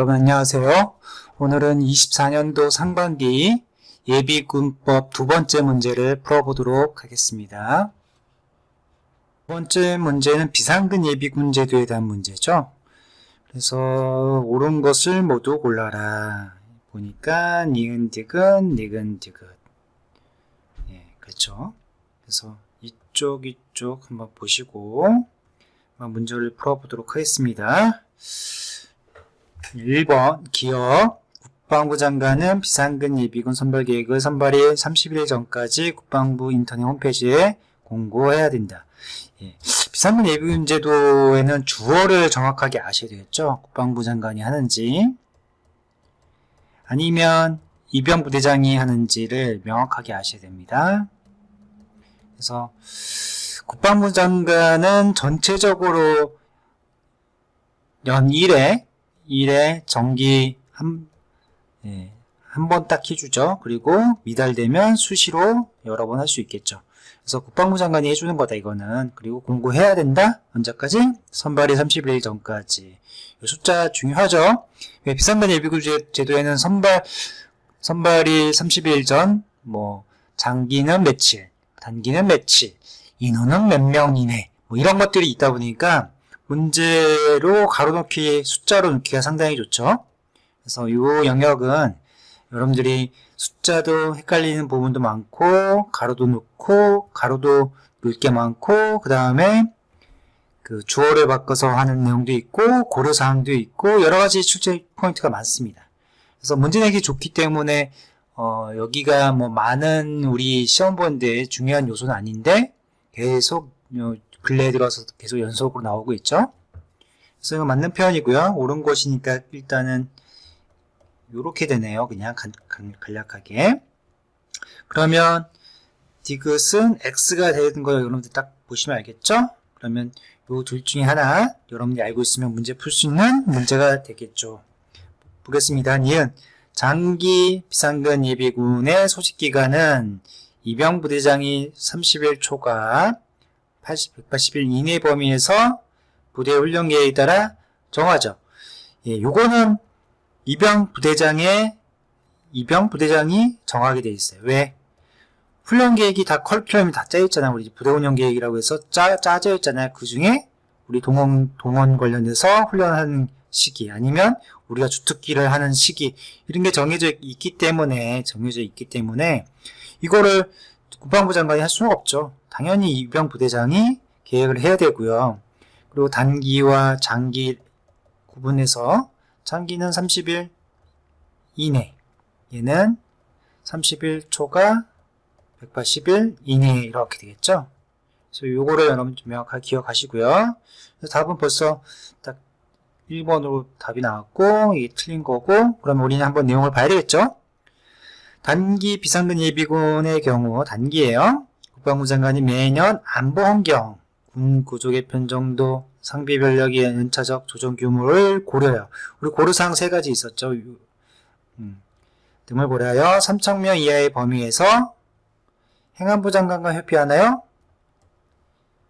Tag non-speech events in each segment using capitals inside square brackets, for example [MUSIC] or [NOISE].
여러분 안녕하세요. 오늘은 24년도 상반기 예비군법 두 번째 문제를 풀어보도록 하겠습니다. 두 번째 문제는 비상근 예비군 제도에 대한 문제죠. 그래서 옳은 것을 모두 골라라. 보니까 니은 디귿 니은 디귿 예, 그렇죠. 그래서 이쪽 이쪽 한번 보시고 문제를 풀어보도록 하겠습니다. 1번 기업 국방부 장관은 비상근 예비군 선발 계획을 선발이 30일 전까지 국방부 인터넷 홈페이지에 공고해야 된다. 예, 비상근 예비군 제도에는 주어를 정확하게 아셔야 되겠죠. 국방부 장관이 하는지 아니면 이병 부대장이 하는지를 명확하게 아셔야 됩니다. 그래서 국방부 장관은 전체적으로 연 1회 1회 정기 한, 예, 한번 딱 해주죠. 그리고 미달되면 수시로 여러 번 할 수 있겠죠. 그래서 국방부 장관이 해주는 거다, 이거는. 그리고 공고해야 된다? 언제까지? 선발이 30일 전까지. 이 숫자 중요하죠? 왜 비상근 예비군 제- 제도에는 선발, 선발이 30일 전, 뭐, 장기는 며칠, 단기는 며칠, 인원은 몇 명 이내, 뭐 이런 것들이 있다 보니까 문제로 가로놓기, 숫자로 넣기가 상당히 좋죠. 그래서 이 영역은 여러분들이 숫자도 헷갈리는 부분도 많고, 가로도 넣고, 가로도 넣을 게 많고, 그 다음에 그 주어를 바꿔서 하는 내용도 있고, 고려사항도 있고, 여러 가지 출제 포인트가 많습니다. 그래서 문제 내기 좋기 때문에, 어, 여기가 뭐 많은 우리 시험 보는데 중요한 요소는 아닌데, 계속 요 근래에 들어서 계속 연속으로 나오고 있죠. 그래서 이거 맞는 표현이고요. 옳은 것이니까 일단은 요렇게 되네요. 그냥 간, 간, 간략하게. 그러면 디귿은 x가 되는 거 여러분들 딱 보시면 알겠죠? 그러면 요 둘 중에 하나 여러분들이 알고 있으면 문제 풀 수 있는 문제가 되겠죠. 보겠습니다. 니은 장기 비상근 예비군의 소집 기간은 이병 부대장이 30일 초과 80, 180일 이내 범위에서 부대 훈련 계획에 따라 정하죠. 예, 요거는 이병 부대장의 이병 부대장이 정하게 돼 있어요. 왜? 훈련 계획이 다 컬큐럼이 다 짜여 있잖아요. 우리 부대 운영 계획이라고 해서 짜, 짜져 있잖아요. 그 중에 우리 동원 동원 관련해서 훈련하는 시기 아니면 우리가 주특기를 하는 시기 이런 게 정해져 있기 때문에 정해져 있기 때문에 이거를 국방부 장관이 할 수는 없죠. 당연히 이병 부대장이 계획을 해야 되고요. 그리고 단기와 장기 구분해서 장기는 30일 이내, 얘는 30일 초과 180일 이내 이렇게 되겠죠. 그래서 요거를 여러분 좀 명확하게 기억하시고요. 답은 벌써 딱 1번으로 답이 나왔고 이게 틀린 거고 그러면 우리는 한번 내용을 봐야 되겠죠. 단기 비상근 예비군의 경우 단기예요. 국방부 장관이 매년 안보 환경, 군 구조 개편 정도, 상비 변력의 연차적 조정 규모를 고려해요. 우리 고려사항 세 가지 있었죠. 유- 음, 등을 고려하여 3,000명 이하의 범위에서 행안부 장관과 협의하나요?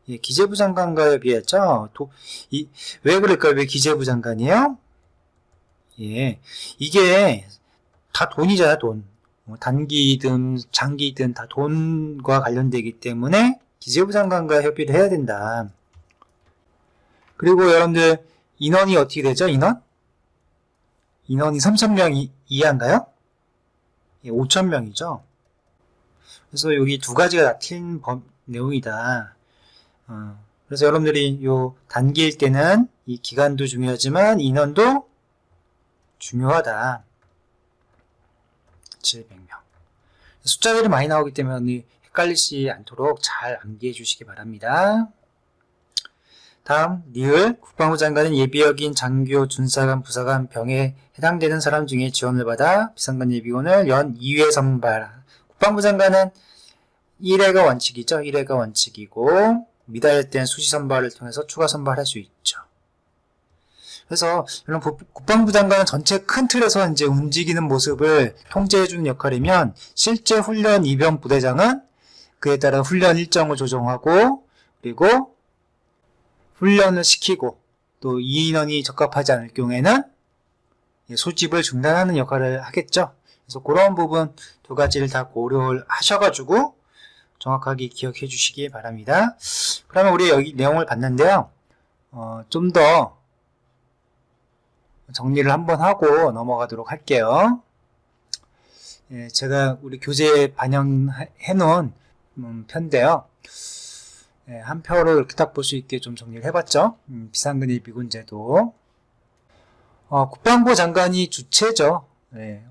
예, 기재부 장관과 협의했죠. 도, 이, 왜 그럴까요? 왜 기재부 장관이에요? 예, 이게 다 돈이잖아, 돈. 뭐 단기든 장기든 다 돈과 관련되기 때문에 기재부 장관과 협의를 해야 된다. 그리고 여러분들 인원이 어떻게 되죠? 인원? 인원이 3,000명 이하인가요? 예, 5,000명이죠. 그래서 여기 두 가지가 범- 내용이다. 어, 그래서 여러분들이 요 단기일 때는 이 기간도 중요하지만 인원도 중요하다. 700명. 숫자들이 많이 나오기 때문에 헷갈리지 않도록 잘 암기해 주시기 바랍니다. 다음, 니을 국방부 장관은 예비역인 장교, 준사관, 부사관, 병에 해당되는 사람 중에 지원을 받아 비상관 예비군을 연 2회 선발. 국방부 장관은 1회가 원칙이죠. 1회가 원칙이고 미달할 땐 수시 선발을 통해서 추가 선발할 수 있죠. 그래서 이런 국- 국방부 장관은 전체 큰 틀에서 이제 움직이는 모습을 통제해주는 역할이면 실제 훈련 이병 부대장은 그에 따라 훈련 일정을 조정하고 그리고 훈련을 시키고 또 이 인원이 적합하지 않을 경우에는 예, 소집을 중단하는 역할을 하겠죠. 그래서 그런 부분 두 가지를 다 고려를 하셔가지고 정확하게 기억해 주시기 바랍니다. 그러면 우리 여기 내용을 봤는데요. 어, 좀더 정리를 한번 하고 넘어가도록 할게요. 예, 제가 우리 교재에 반영해 놓은 음, 편인데요. 예, 한 표로 이렇게 딱 볼 수 있게 좀 정리를 해봤죠. 음, 비상근의 비군제도. 어, 국방부 장관이 주체죠. 예,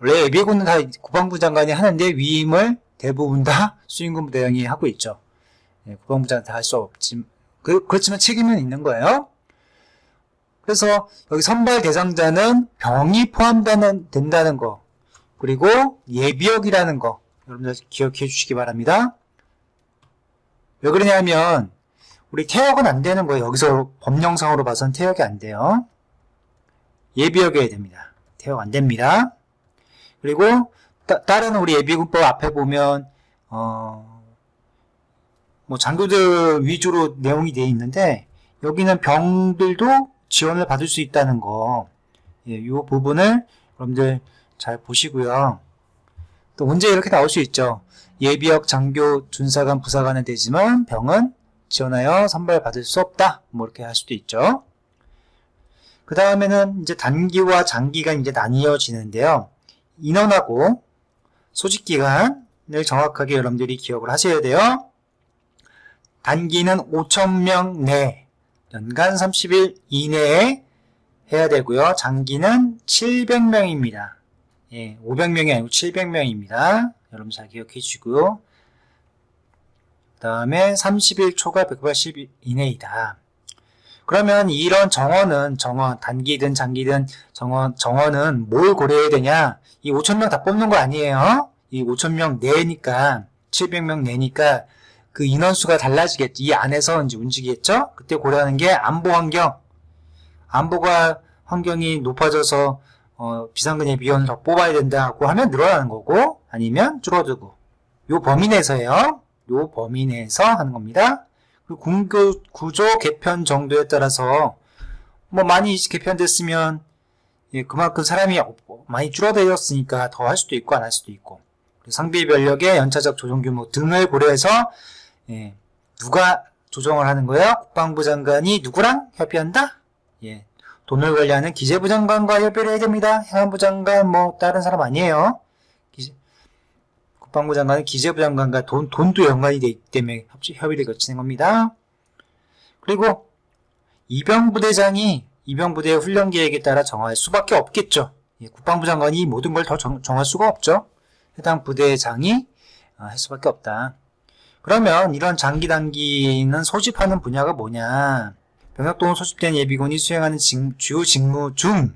원래 예비군은 다 국방부 장관이 하는데 위임을 대부분 다 [LAUGHS] 수행군 대장이 하고 있죠. 예, 국방부 장관 다 할 수 없지. 그, 그렇지만 책임은 있는 거예요. 그래서 여기 선발 대상자는 병이 포함되는 된다는 거 그리고 예비역이라는 거 여러분들 기억해 주시기 바랍니다. 왜 그러냐면 우리 태역은 안 되는 거예요. 여기서 법령상으로 봐서는 태역이 안 돼요. 예비역이어야 됩니다. 태역 안 됩니다. 그리고 따, 다른 우리 예비군법 앞에 보면 어, 뭐 장교들 위주로 내용이 되어 있는데 여기는 병들도 지원을 받을 수 있다는 거, 예, 이 부분을 여러분들 잘 보시고요. 또 문제 이렇게 나올 수 있죠. 예비역 장교 준사관 부사관은 되지만 병은 지원하여 선발 받을 수 없다. 뭐 이렇게 할 수도 있죠. 그 다음에는 이제 단기와 장기가 이제 나뉘어지는데요. 인원하고 소집 기간을 정확하게 여러분들이 기억을 하셔야 돼요. 단기는 5,000명 내, 연간 30일 이내에 해야 되고요. 장기는 700명입니다. 예, 500명이 아니고 700명입니다. 여러분 잘 기억해 주시고요. 그 다음에 30일 초과 180일 이내이다. 그러면 이런 정원은 정원 단기든 장기든 정원 정원은 뭘 고려해야 되냐? 이 5,000명 다 뽑는 거 아니에요? 이 5,000명 내니까 700명 내니까 그 인원수가 달라지겠죠. 이 안에서 이제 움직이겠죠? 그때 고려하는 게 안보 환경. 안보가 환경이 높아져서 어, 비상근 예비원을 더 뽑아야 된다고 하면 늘어나는 거고 아니면 줄어들고 요 범위 내에서요. 요 범위 내에서 하는 겁니다. 그 군구 구조 개편 정도에 따라서 뭐 많이 개편됐으면 예, 그만큼 사람이 많이 줄어들었으니까 더 할 수도 있고 안 할 수도 있고 상비 변력의 연차적 조정 규모 등을 고려해서 예, 누가 조정을 하는 거예요? 국방부 장관이 누구랑 협의한다? 예, 돈을 관리하는 기재부 장관과 협의를 해야 됩니다. 행안부 장관 뭐 다른 사람 아니에요. 기재, 국방부 장관은 기재부 장관과 돈, 돈도 연관이 되기 때문에 협의를 거치는 겁니다. 그리고 이병부대장이 이병부대의 훈련 계획에 따라 정할 수밖에 없겠죠. 예, 국방부 장관이 모든 걸 더 정할 수가 없죠. 해당 부대장이 어, 할 수밖에 없다. 그러면 이런 장기 단기는 소집하는 분야가 뭐냐? 병력동 소집된 예비군이 수행하는 직, 주요 직무 중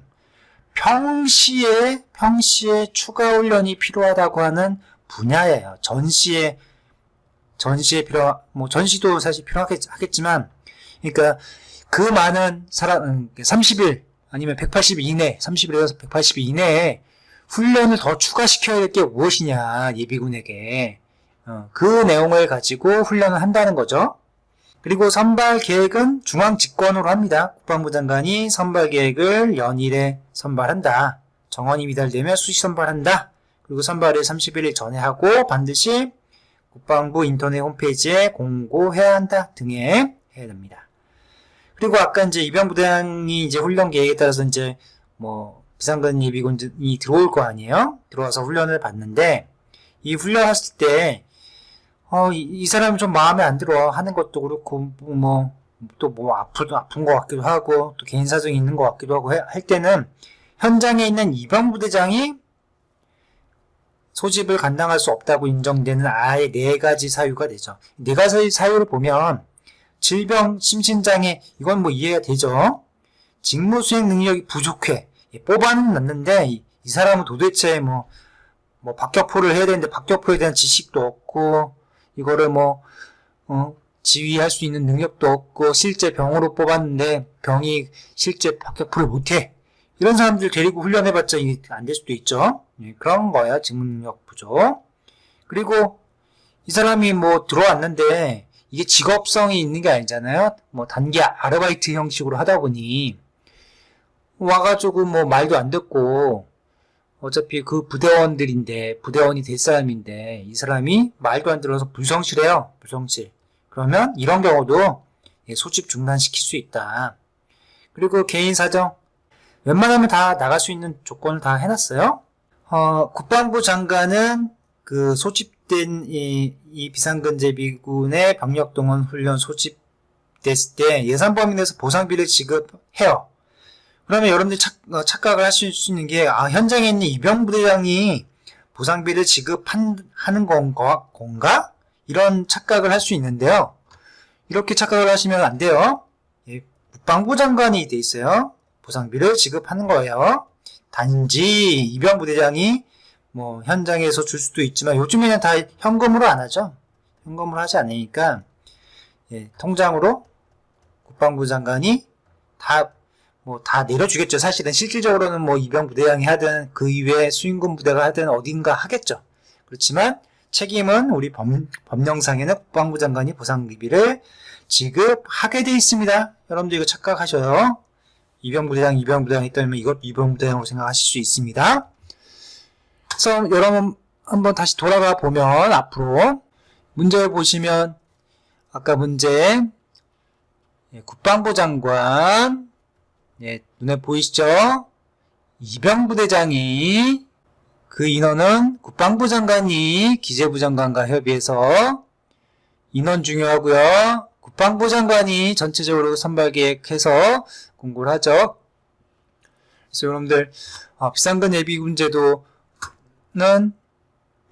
평시에 평시에 추가 훈련이 필요하다고 하는 분야예요. 전시에 전시에 필요 뭐 전시도 사실 필요하겠지만 그러니까 그 많은 사람 30일 아니면 180일 이내 30일에서 180일 이내에 훈련을 더 추가시켜야 될 게 무엇이냐 예비군에게 어, 그 내용을 가지고 훈련을 한다는 거죠. 그리고 선발 계획은 중앙 집권으로 합니다. 국방부 장관이 선발 계획을 연일에 선발한다. 정원이 미달되면 수시 선발한다. 그리고 선발을 31일 전에 하고 반드시 국방부 인터넷 홈페이지에 공고해야 한다 등에 해야 됩니다. 그리고 아까 이제 이병부대장이 이제 훈련 계획에 따라서 이제 뭐 비상근 예비군이 들어올 거 아니에요? 들어와서 훈련을 받는데 이 훈련했을 때 어, 이, 이 사람이 좀 마음에 안 들어 하는 것도 그렇고, 뭐, 또뭐 아프, 아픈 것 같기도 하고, 또 개인 사정이 있는 것 같기도 하고 해, 할 때는 현장에 있는 이병부대장이 소집을 감당할 수 없다고 인정되는 아예 네 가지 사유가 되죠. 네 가지 사유를 보면 질병, 심신장애, 이건 뭐 이해가 되죠. 직무 수행 능력이 부족해. 뽑아는 놨는데, 이, 이 사람은 도대체 뭐, 뭐 박격포를 해야 되는데 박격포에 대한 지식도 없고, 이거를 뭐, 어, 지휘할 수 있는 능력도 없고, 실제 병으로 뽑았는데, 병이 실제 박격포를 못해. 이런 사람들 데리고 훈련해봤자 안 될 수도 있죠. 예, 그런 거야, 직무능력 부족. 그리고 이 사람이 뭐 들어왔는데, 이게 직업성이 있는 게 아니잖아요. 뭐 단기 아르바이트 형식으로 하다 보니, 와가지고 뭐 말도 안 듣고 어차피 그 부대원들인데 부대원이 될 사람인데 이 사람이 말도 안 들어서 불성실해요. 불성실. 그러면 이런 경우도 예, 소집 중단시킬 수 있다. 그리고 개인 사정 웬만하면 다 나갈 수 있는 조건을 다 해놨어요. 어, 국방부 장관은 그 소집된 이, 이 비상근제비군의 병력동원 훈련 소집됐을 때 예산 범위 내에서 보상비를 지급해요. 그러면 여러분들이 착, 어, 착각을 하실 수 있는 게, 아, 현장에 있는 이병부대장이 보상비를 지급하는 건가? 건가? 이런 착각을 할 수 있는데요. 이렇게 착각을 하시면 안 돼요. 예, 국방부 장관이 돼 있어요. 보상비를 지급하는 거예요. 단지 이병부대장이 뭐 현장에서 줄 수도 있지만 요즘에는 다 현금으로 안 하죠. 현금으로 하지 않으니까 예, 통장으로 국방부 장관이 다 뭐 다 내려주겠죠. 사실은 실질적으로는 뭐 이병 부대장이 하든 그 이외에 수임군 부대가 하든 어딘가 하겠죠. 그렇지만 책임은 우리 법, 법령상에는 국방부 장관이 보상비를 지급하게 돼 있습니다. 여러분들 이거 착각하셔요. 이병 부대장, 이병 부대장 있다면 이것 이병 부대장으로 생각하실 수 있습니다. 그래서 여러분 한번 다시 돌아가 보면 앞으로 문제를 보시면 아까 문제 예, 국방부 장관 예, 눈에 보이시죠? 이병부대장이 그 인원은 국방부 장관이 기재부 장관과 협의해서 인원 중요하고요. 국방부 장관이 전체적으로 선발 계획해서 공고를 하죠. 그래서 여러분들 어, 비상근 예비군제도는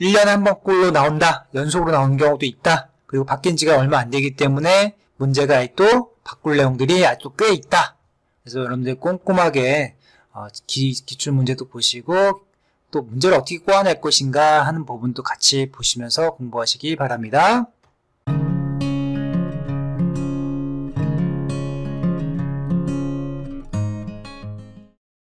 1년에 한 번꼴로 나온다. 연속으로 나오는 경우도 있다. 그리고 바뀐 지가 얼마 안 되기 때문에 문제가 또 바꿀 내용들이 아직도 꽤 있다. 그래서 여러분들 꼼꼼하게 어, 기, 기출 문제도 보시고 또 문제를 어떻게 꼬아낼 것인가 하는 부분도 같이 보시면서 공부하시기 바랍니다.